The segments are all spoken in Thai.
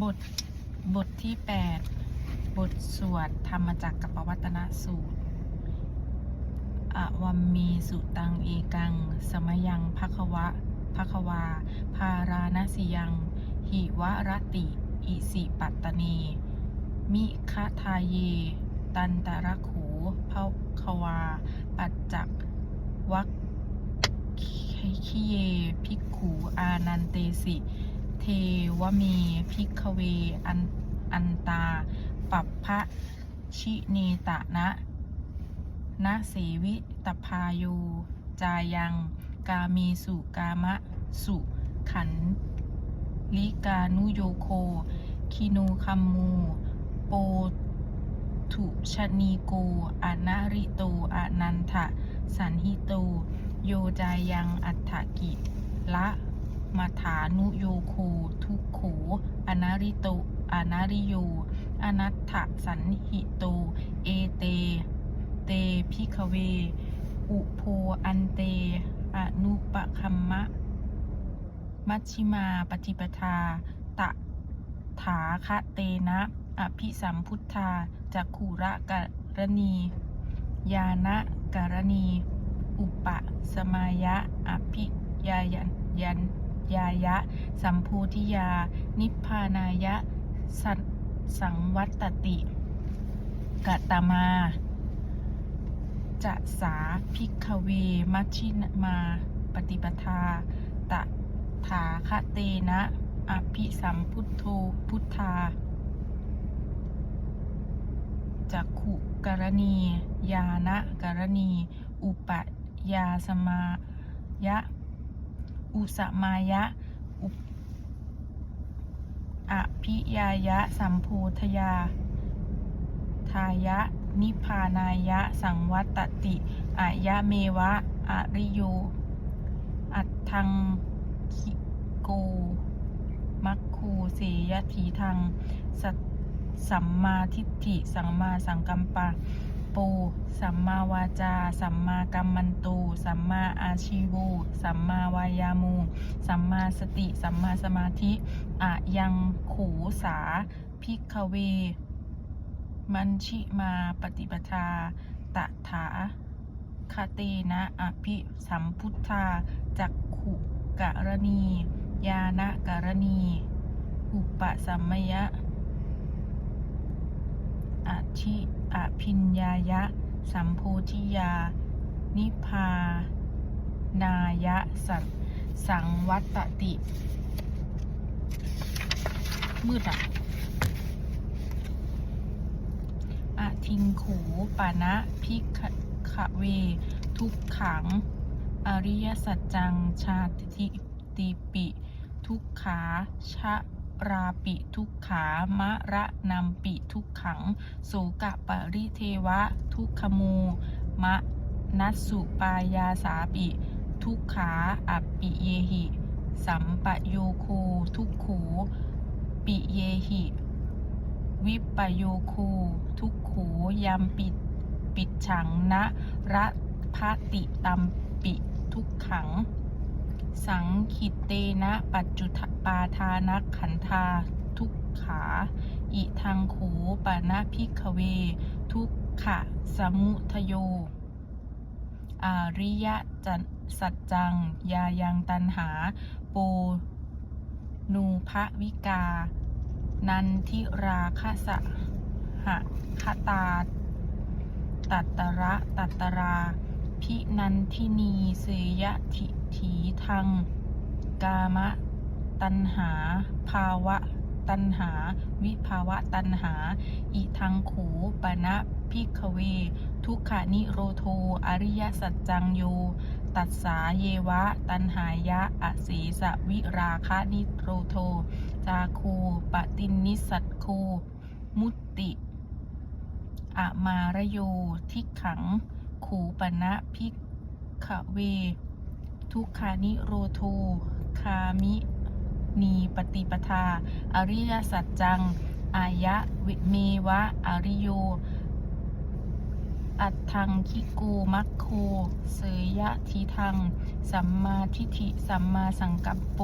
บท บทที่ 8 บทสวดธรรมจักรกับปวัตนสูตร อวัมมีสุตังเอกัง สมยังภควะภควาภาราณสิยัง หิวรติ อิสิปัตตเนมิคทาเย ตันตระขูภควา ปัจจักวัคคิเย ภิกขูอานันเตสิ เทวเมพิกเวอันอันตา ปัปพะชิเนตะนะนะเสวิตพาโยจายัง กามีสุกามะ สุ ขันลิกานุโยโค คินูคัมมู โปถุชนีโกอนาริโตอนันทะ สันหิโต โยจายังอัฏฐกิละ มาฐานุโยโคทุกโขอนาริโตอนาริโยอนัตถสันหิโต เอเต เตพิคเว อุโพอันเต อนุปคัมมะ มัชชิมาปฏิปทา ตะถาคะเตนะ อภิสัมพุทธาจักขุระกรณี ยานะกรณี อุปะสมายะ อภิยายันยัน ยายะ สัมโพธิยา นิพพานายะ สัสังวัตติกตมา จะสาพิกเว มัชชิมาปฏิปทา ตะถาคะเตนะ อภิสัมพุทโธพุทธาจักขุกรณี ยานะกรณี อุปยาสมายะ อุสมายะ อุอภิยายะ สัมโพธยา ทายะ นิพานายะ สังวัตติอายะเมวะ อริโย อัตทังคิโก มัคคูเสยทีทัง สัมมาทิฏฐิ สัมมาสังกัมปะ ปู สัมมาวาจา สัมมากัมมันโตสัมมาอาชีโวสัมมาวายามู สัมมาสติ สัมมาสมาธิ อะยังโขสาพิกเว มันชิมาปฏิปทา ตถาคเตนะอภิสัมพุทธา จักขุกรณี ยานะกรณี อุปสัมมยะอาชิ อภิญญายะ สัมโพธิยา นิพานายะสัสังวัตติ มืดอะอะทิงขูปานะพิกขะเว ทุกขัง อริยสัจจังชาติติปิ ทุกขาชะ ราปิทุกขามะระนำปิทุกขัง โสกะปริเทวะ ทุกขมูมะนัสสุปายาสาปิ ทุกขาอัปปิเยหิ สัมปโยโคทุกขูปิเยหิ วิปโยโคทุกขูยามปิดปิดฉังนะระพติตัมปิทุกขัง สังขิตเตนะปัจจุปาทานักขันธาทุกขา อิทังขูปานะพิกเว ทุกขะสมุทโย อริยะจันสัจจัง ยายังตันหา โปนูภวิกา นันทิราคสะหะคตา ตัตตระตัตตรา พินันทินีเสยทิ ถีทังกามะ ตันหา ภาวะ ตันหา วิภาวะตันหา อิทังขูปณะพิกเว ทุกขานิโรโท อริยสัจจังโย ตัสสาเยวะ ตันหายะอสีสวิราคะนิโรโท จาโคปตินนิสัตโคมุตติอะมารโย ทิขัง ขูปณะพิกเว ทุกขานิโรโทคามินีปฏิปทา อริยสัจจัง อายะวิเมวะ อริโย อัตถังคิโกมัคโคเสยยะทีทัง สัมมาทิฏฐิ สัมมาสังกัปโป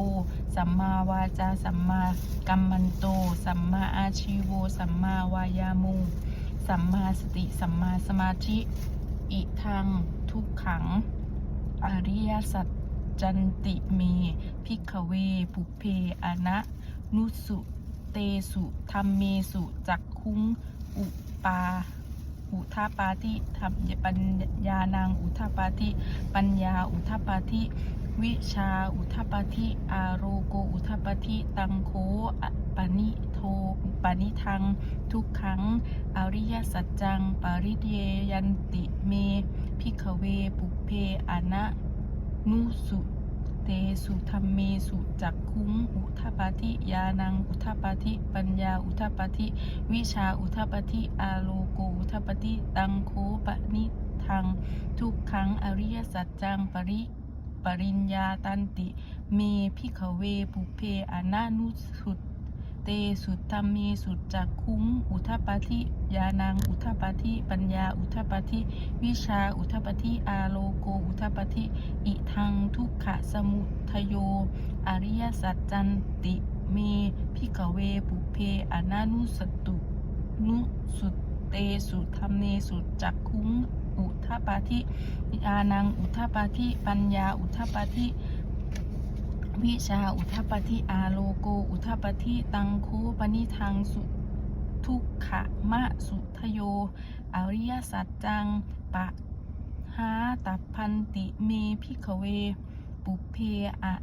สัมมาวาจา สัมมากัมมันโต สัมมาอาชีโว สัมมาวายามุสัมมาสติ สัมมาสมาธิ อิทัง ทุกขัง อริยสัจ จันติเมพิกเวปุเพอนะนุสุเตสุธรรมเมสุจักคุงอุปาอุทาปาติธรรมปัญญานังอุทาปาติปัญญาอุทาปาติวิชาอุทาปาติอาโรโกอุทาปาติตังโคปนิโทปนิทัง ทุกขัง อริยสัจจัง ปริเยยันติเม พิกเวปุเพอนะ นุสุเตสุธรรมเมสุจักคุ้งอุทปาธิยานังอุทปาธิปัญญาอุทปาธิวิชาอุทปาธิอาโลโกอุทปาธิตังโคปนิทังทุกขังอริยสัจจังปริปริญญาตันติ เมพิขเวปุเพอนานุสุ เต สุธรรมเมสุจักคุ้ง อุทปาติยานัง อุทปาติปัญญา อุทปาติวิชา อุทปาติอาโลโก อุทปาติอิทัง ทุกขะสมุทโย อริยสัจจันติเมพิกเวปุเพอนานุสตุนุสุเตสุธรรมเนสุจักคุ้ง อุทปาธิญาณัง อุทปาธิปัญญา อุทปาธิ วิชาอุทปาธิอาโลโก อุทปาธิตังโคปนิทังสุทุกขะมะสุทโย อริยสัจจัง ปะหาตัพพันติเมพิกเว ปุเพอะ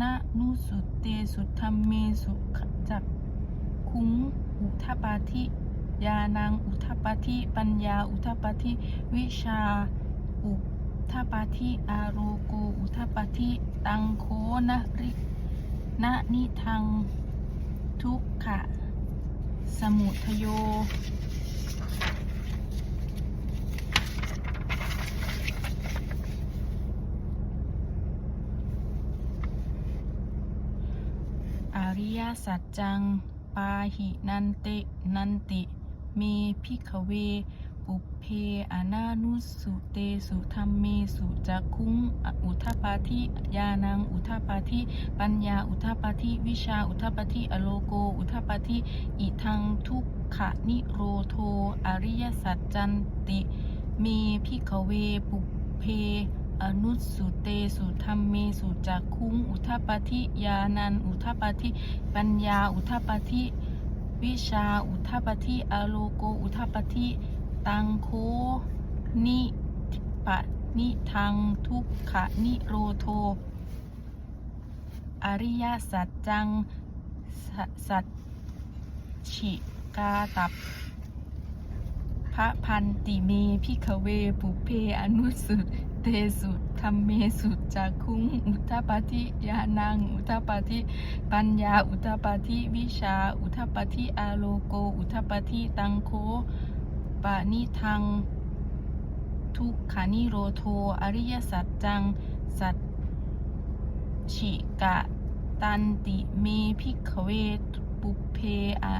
นะนุสุเตสุธรรมเมสุขจักคุงอุทปาธิยานังอุทปาธิปัญญาอุทปาธิวิชาอุ ทปาธิอารโกอุทปาธิตังโคนะรินะนิทัง ทุกขะ สมุทโย อริยสัจจัง ปาหินันเตนันติ เมพิขเว ปุเพอนานุสุเตสุธรรมเมสุจักคุงอุทปาธิยานังอุทปาธิปัญญาอุทปาธิวิชาอุทปาธิอโลโก อุทปาธิอิทังทุกขะนิโรโทอริยสัจจันติเมพิขเวปุเพอนุสุเตสุธรรมเมสุจักคุงอุทปาธิยานันอุทปาธิปัญญาอุทปาธิวิชาอุทปาธิอโลโกอุทปาธิ ตังโคนิปะนิทังทุกขะนิโรโท อริยสัจจังสัจฉิกาตับพระพันติเมพิขเวปุเพอนุสุตเตสุธรรมเมสุจักคุงอุทปาธิยานังอุทปาธิปัญญาอุทปาธิวิชาอุทปาธิอาโลโกอุทปาธิตังโค ปานิทัง ทุกขานิโรโท อริยสัจจัง สัจฉิกะ ตันติเมพิขเวปุเพอะ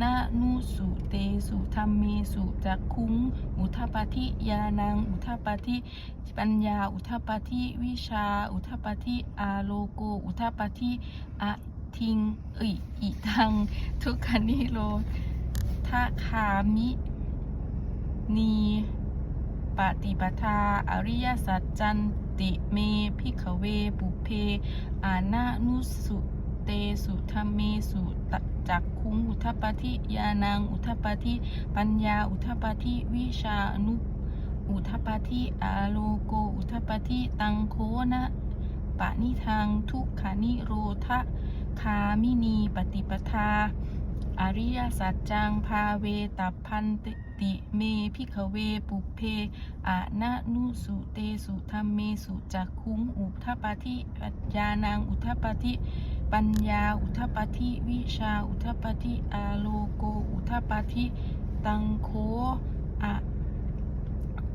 นะนุสุเตสุธรรมเมสุจักคุงอุทปาธิยานัง อุทปาธิปัญญา อุทปาธิวิชา อุทปาธิอาโลโก อุทปาธิอะทิงเอยอิทัง ทุกขานิโร ทาคามินีปฏิปทาอริยสัจจันติเมพิขเวปุเพ อานานุสุเตสุธรรมเมสุตจักคุงอุทปาธิยานังอุทปาธิปัญญาอุทปาธิวิชานุอุทปาธิอาโลโกอุทปาธิตังโคนะปะนิทางทุกขานิโรธคามินีปฏิปทา อริยสัจจังพาเวตัพพันติเมพิขเวปุเพอะนะนุสุเตสุธรรมเมสุจักคุงอุทปาธิปัญญานังอุทปาธิปัญญาอุทปาธิวิชาอุทปาธิอาโลโกอุทปาธิตังโคอะ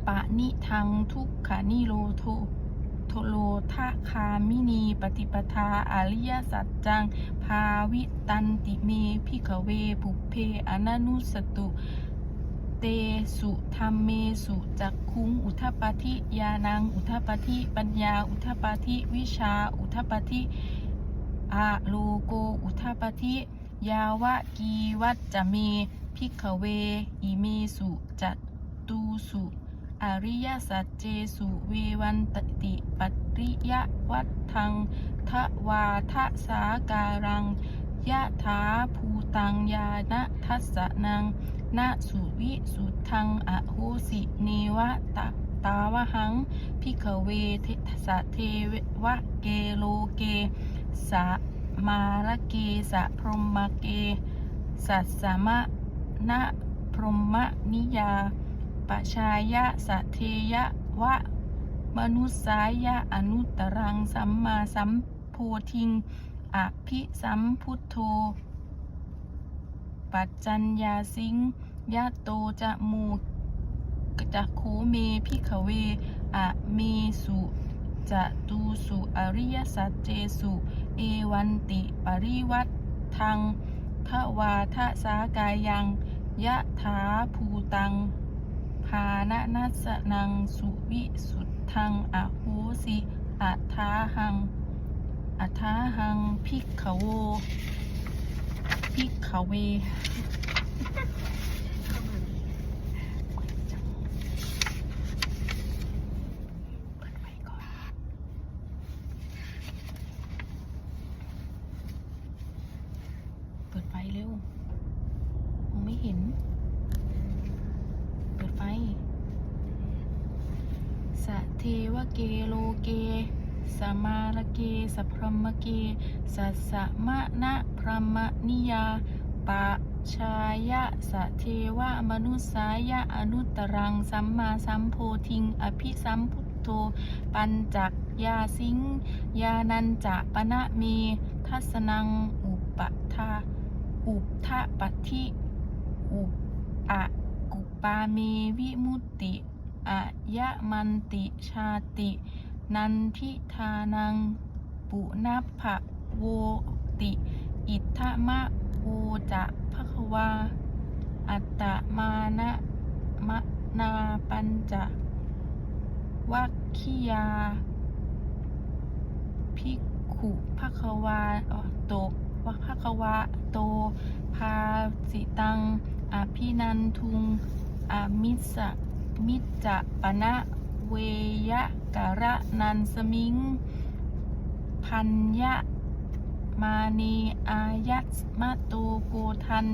ปะนิทังทุกขานิโรโท โทโลทะคามินีปฏิปทาอริยสัจจัง ภาวิตันติเมพิขเวปุเพอนานุสตุเตสุธรรมเมสุจักคุงอุทปปาธิยานัง อุทปปาธิปัญญา อุทปปาธิวิชา อุทปปาธิอะโลโก อุทปปาธิยาวะกีวัจจะเมพิกเวอิเมสุจัตตูสุ อริยสัจเจสุเววันตติปัตริยวัฏทังทวาทะสาการังยะถาภูตังยานะทัสสะนังนะสุวิสุทังอโหสิเนวะตะตาวะหังพิกเวเทสะเทวะเกโลเกสะมาระเกสะพรมเก สัสสะมะนะพรมนิยา ปชายะสะเทยะวะ มนุสายะอนุตตรังสัมมาสัมโพธิงอภิสัมพุทโธ ปัจจัญญาสิงยะโตจะมูจะโคเมพิขเวอะเมสุจะตูสุอริยสัจเจสุ เอวันติปริวัตทังทวาทะสากายัง ยะถาภูตัง คาณนัสนังสุวิสุทธังอะหสิอัทาหังอัทาหังพิกขโวพิกขเว เปิดไฟก่อน เปิดไฟเร็ว มองไม่เห็น เปิดไฟ สะ เทวเกโลเก สมารเกสัพพรมเก สัสะมะนะพรมนิยาปะชายะสะเทวะมนุสายะอนุตรัง สัมมาสัมโพธิง อภิสัมพุทโธ ปัญจักยาสิงยานันจะปะนะเมทัสนัง อุปทาอุปทะปัติอุปอะกุปาเมวิมุตติ อะยะมันติชาติ นันทิทานัง ปุนัพพะโวติ อิทธมะโวจะภควา อัตตมานะมะนาปัญจวัคคิยา ภิกขุภควาโตวัภควาโตพาสิตัง อภินันทุง อมิสะ มิจจะปะนะเวยะกะระนันสมิง พันยะมาเนอายัสมะโตโกทัน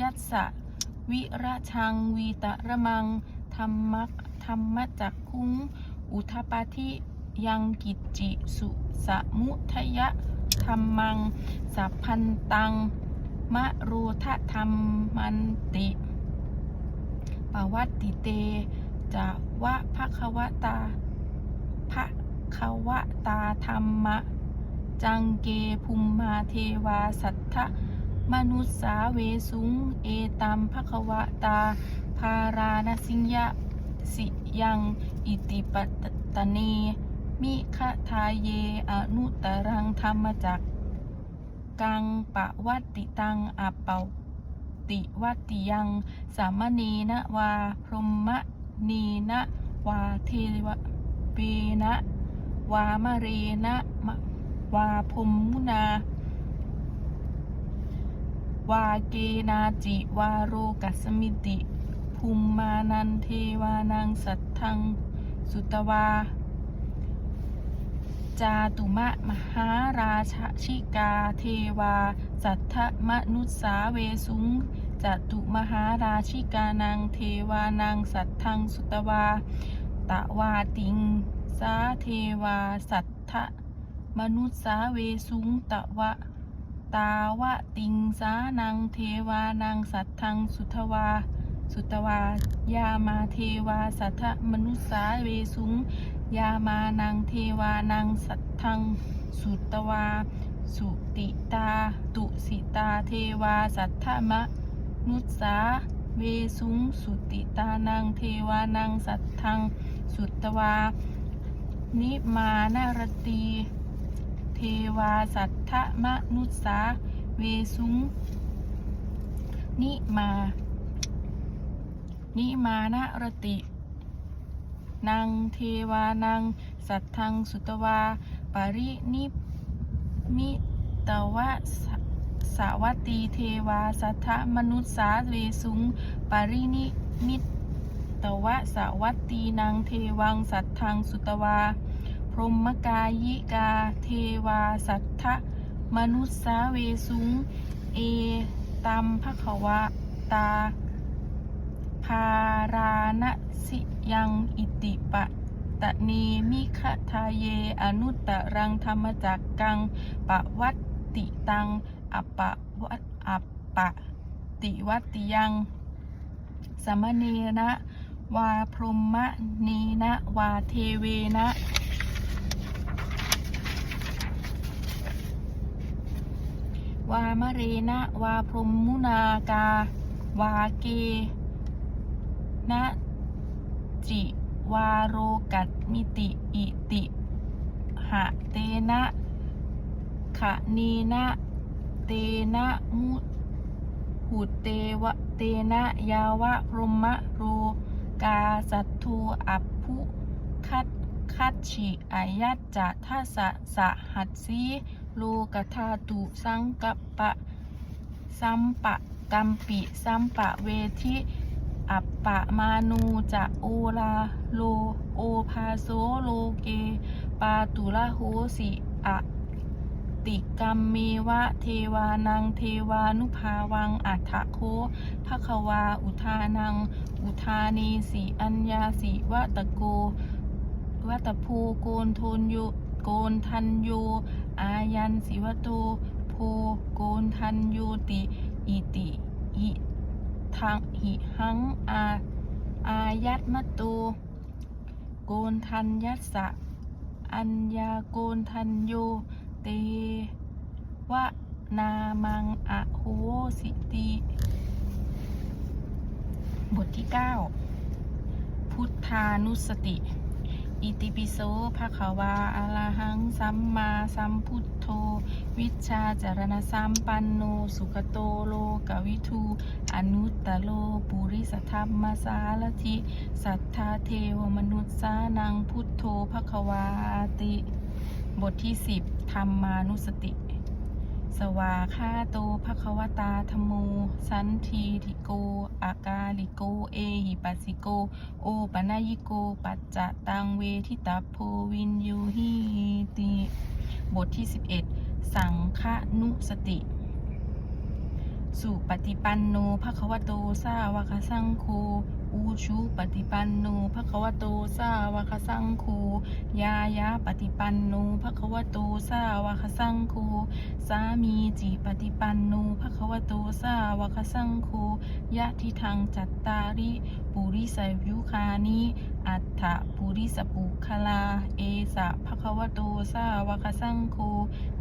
ยัสสะวิระชังวีตะระมัง ธรรมะธรรมจักคุงอุทปาธิยังกิจจิสุสมุทยะธรรมัง สัพพันตัง มะโรทะธรรมันติปวัตติเต จะวะภควตาภควตาธรรมะ จังเกภุมมาเทวาสัทธะมนุสสาเวสุง เอตัมภควตา ภาราณสิงยะสิยัง อิติปตตเน มิคทาเยอนุตรังธรรมจักกังปะวัตติตังอัปเปาติวัตติยัง สามเณนะวา พรหมะ นีนะวาเทวะเปนะ วามะเรนะมะวาพรหมุนา วาเกนาจิวาโรกัสมิติภูมมานันเทวานังสัทธังสุตวา จาตุมะมหาราชชิกาเทวา สัทธมนุสสาเวสุง จตุมหาราชิกานังเทวานังสัทธังสุตวา ตะวาติง สาเทวาสัทธมนุสสาเวสุงตะวะ ตาวะติงสานังเทวานังสัทธังสุทวา สุตวายามาเทวาสัทธมนุสสาเวสุง ยามานังเทวานังสัทธังสุตวา สุติตา ตุสิตาเทวาสัทธมะ นุสาเวสุงสุติตานังเทวานังสัตทัง สุตวา นิมานารตี เทวาสัทธมนุสาเวสุง นิมา นิมานะรตินางเทวานังสัตทัง สุตวา ปรินิมิตวะ สาวัตตีเทวา สัทธมนุษสาเวสุง ปารินิมิตวะสาวัตตีนางเทวัง สัทธังสุตวา พรหมกายิกา เทวา สัทธมนุษสาเวสุง เอตัมภควาตา พาราณสิยังอิติปะตะเนมิขทาเย อนุตตรังธรรมจักกังปะวัตติตัง อปปะวัตอัปปะ ติวัติยัง สมเนนะ วาพรหมะเนะ วาเทเวนะวามเรนะวาพรหมมุนากา วาเกนะจิวาโรกัตมิติอิติหะเตนะขะนีนะ นะมุหุเตวะเตนะยาวะพรหมะโรกาสัตทูอัพพุคัดคัดฉิอายัจจะทัสะสะหัดสีโลกธาตุสังกัปปะสัมปะกัมปิสัมปะเวทิอัปปะมานูจะโอลาโลโอภาโซโลเกปาตุละโหสิอะ ติกรรมเมวะเทวานังเทวานุภาวังอัฏฐโคภควาอุทานัง อุทานีสีอัญญาสีวะตะโกวัตภูโกนโทนโยโกนทันโยอายันสิวโตโพโกนทันโยติอิติอิทังหิหังอาอายัตมะโตโกนทันยัสสะอัญญาโกนทันโย เตวะนามังอะโหสิติบทที่ 9 พุทธานุสติ อิติปิโสภะคะวาอะระหังสัมมาสัมพุทโธ วิชาจารณสัมปันโน สุขโตโลกวิทู อนุตตโล ปุริสธรรมสารถิสัทธาเทวมนุษย์สานังพุทโธภะคะวาติ บทที่ 10 ธรรมานุสติ สวาคาโตภควตาธมโม สันทีทิโก อากาลิโก เอหิปัสสิโก โอปนายิโก ปัจจตังเวทิตาโพวินยูหิติ บทที่ 11 สังฆนุสติ สุปฏิปันโนภควโตสาวกสังโฆ อูชูปฏิปันโนภควโตสาวกสังโฆยายาปฏิปันโนภควโตสาวกสังโฆสามีจิปฏิปันโนภควโตสาวกสังโฆยะทิทังจัตตาริปุริสยุคานิ อัฏฐปุริสปุคลา เอสะภควโตสาวกสังโฆ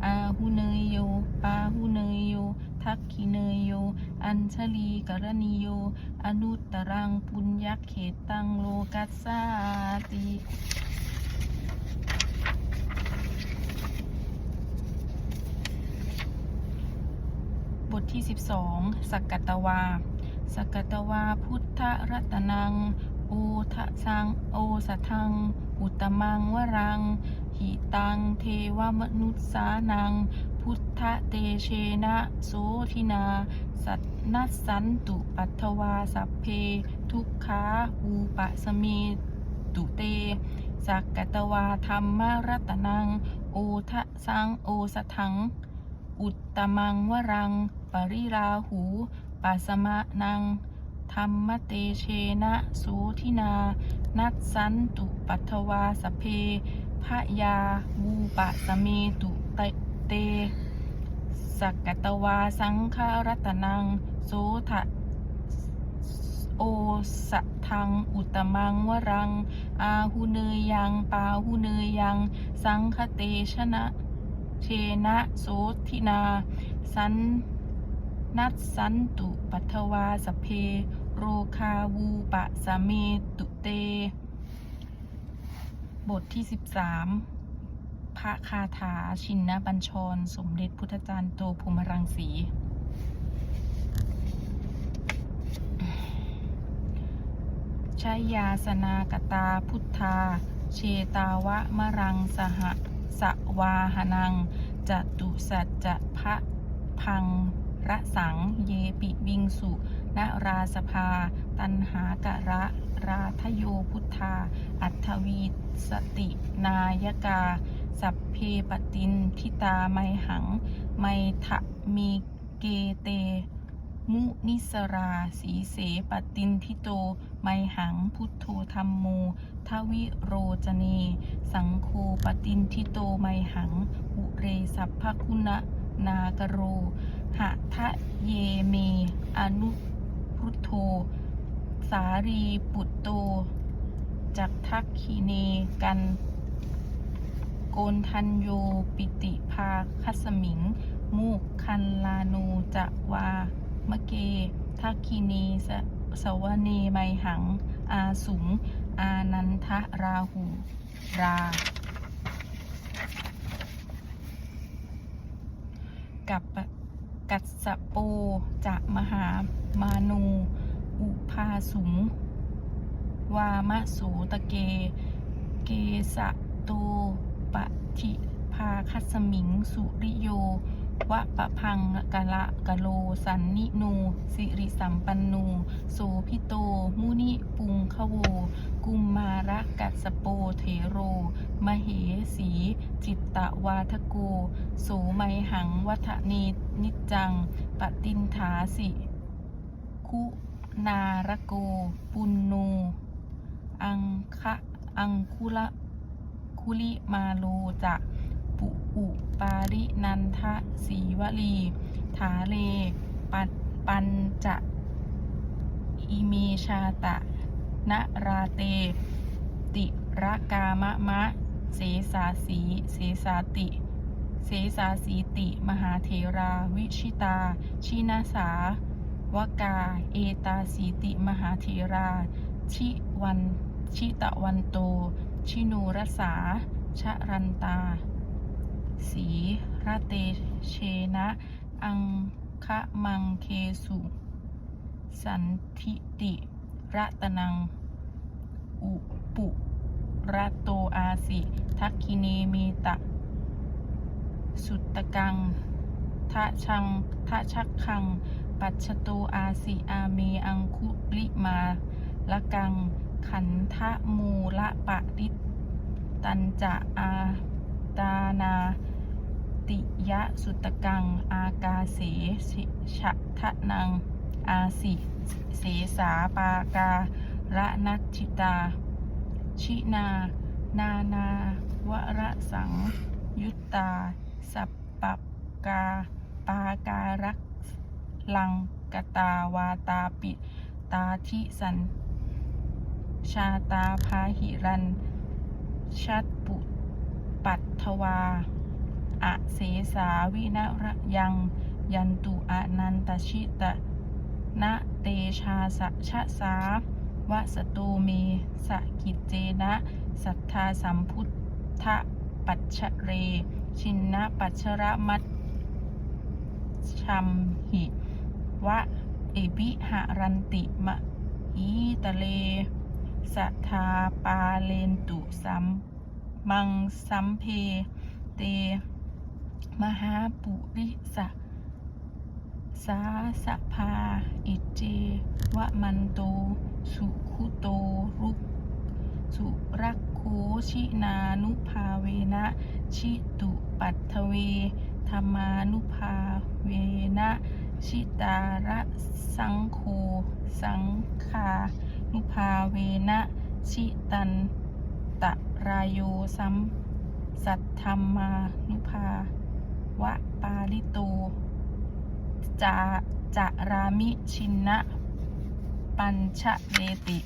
อาหุเนยโย ปาหุเนยโย ทักขิเนยโย อัญชลีกรณีโย อนุตตรังปุญญเขตตังโลกัสสาติบทที่ 12 สักกัตวา สักกัตตวาพุทธรัตนัง โอทะสังโอสัทัง อุตมังวรัง หิตัง เทวมนุษสานัง พุทธเตเชนะโสทินา สัตนัสสันตุปัทวาสัพเพ ทุกขาอูปะสเมตุเต สักกตวาธรรมรัตนัง โอทะสังโอสทัง อุตตมังวรัง ปริราหูปัสมะนัง ธรรมเตเชนะโสทินา นัสสันตุปัทวาสเพพระยาวูปะสเมตุเตเต สักกตวาสังฆรัตนังโสทะโอสะทังอุตมังวรัง อาหุเนยยังปาหุเนยยัง สังคเตชนะเชนะโสทินา สันนัสสันตุปัทวาสเพ โรคาวูปะสะเมตุเต บทที่ 13 พระคาถาชินนบัญชร สมเด็จพุทธจารย์โตภูมิรังสีพชยาสนากตาพุทธา เชตาวะมรังสหสวาหนังจตุสัจจะพะพังระสัง เยปิวิงสุ นราสภา ตันหากะระ ราทโยพุทธา อัทวีสติ นายกา สัพเพปตินทิตาไมหัง ไมทะมีเกเต มุนิสราสีเสปตินทิโต ไมหังพุทโธธรรมโมทวิโรจเน สังโฆปตินทิโตไมหัง อุเรสัพพคุณนากโรหะทะเยเม อนุ พุทโธ สารีปุตโตจักทักขีเนกัน โกนทันโยปิติภาคัสมิง มูกคันลานูจะวามะเก ทักคีเนสสวเนไมหัง อาสุง อานันทะราหูรากับปกัสสะโปจะมหา มานู อุพาสุง วามะโสตะเก เกสะโตปะทิภาคัสมิง สุริโยวะปะพังกะละกะโล สันนิโนสิริสัมปันโนโสพิโต มุนิปุงคะโว กุมมาระกัสโปเทโร มเหสี จิตตะวาทโก โสไมหังวัฒเนนิจจัง ปตินถาสิ คุณารโก ปุณโน อังคะอังคุละคุลิมาโลจะปุอุปารินันทะสีวลี ถาเล ปัดปัญจะอิเมชาตะนราเต ติระกามะมะ เสสาสี เสสาติ เสสาสีติ มหาเทราวิชิตา ชินาสา วกา เอตาสีติมหาเทรา ชิวัน ชิตะวันโต ชินูรสาชะรันตา สีระเตเชนะ อังคะมังเคสุ สันทิติ รัตนัง อุปุระโตอาสิ ทักคิเนเมตะ สุตตะกังทะชังทะชักคัง ปัจฉโตอาสิอาเมอังคุลิมาละกังขันทะมูละปะริตตันจะอาตานาติยะสุตะกัง อากาเสชิชะทะนัง อาสิเสสาปาการะนัชิตา ชินา นานาวระสัง ยุตตา สัปปปกา ปาการัก ลังกตาวาตาปิตาทิสัน ชาตาพาหิรัน ชัดปุปัตถวาอะเสสาวินระยังยันตุอนันตชิตะนะเตชาสะชะสาวะสโตเมสะกิจเจนะสัทธาสัมพุทธปัจเร ชินนะปัจฉระมัตชัมหิ วะ เอบิหะรันติมะอีตะเลสัทธาปาเลนตุสัมมังสัมเพ เต มหาปุริสะสาสะพาอิเจวะมันโต สุขุโตรุกสุรักโคชินานุภาเวนะ ชิตุปัทเวธรรมานุภาเวนะ ชิตาระสังโฆสังคานุภาเวนะชิตันตะรายโยสัมสัทธรรมานุภาวะปาลิโตจาจะรามิชินนะปัญชะเวติ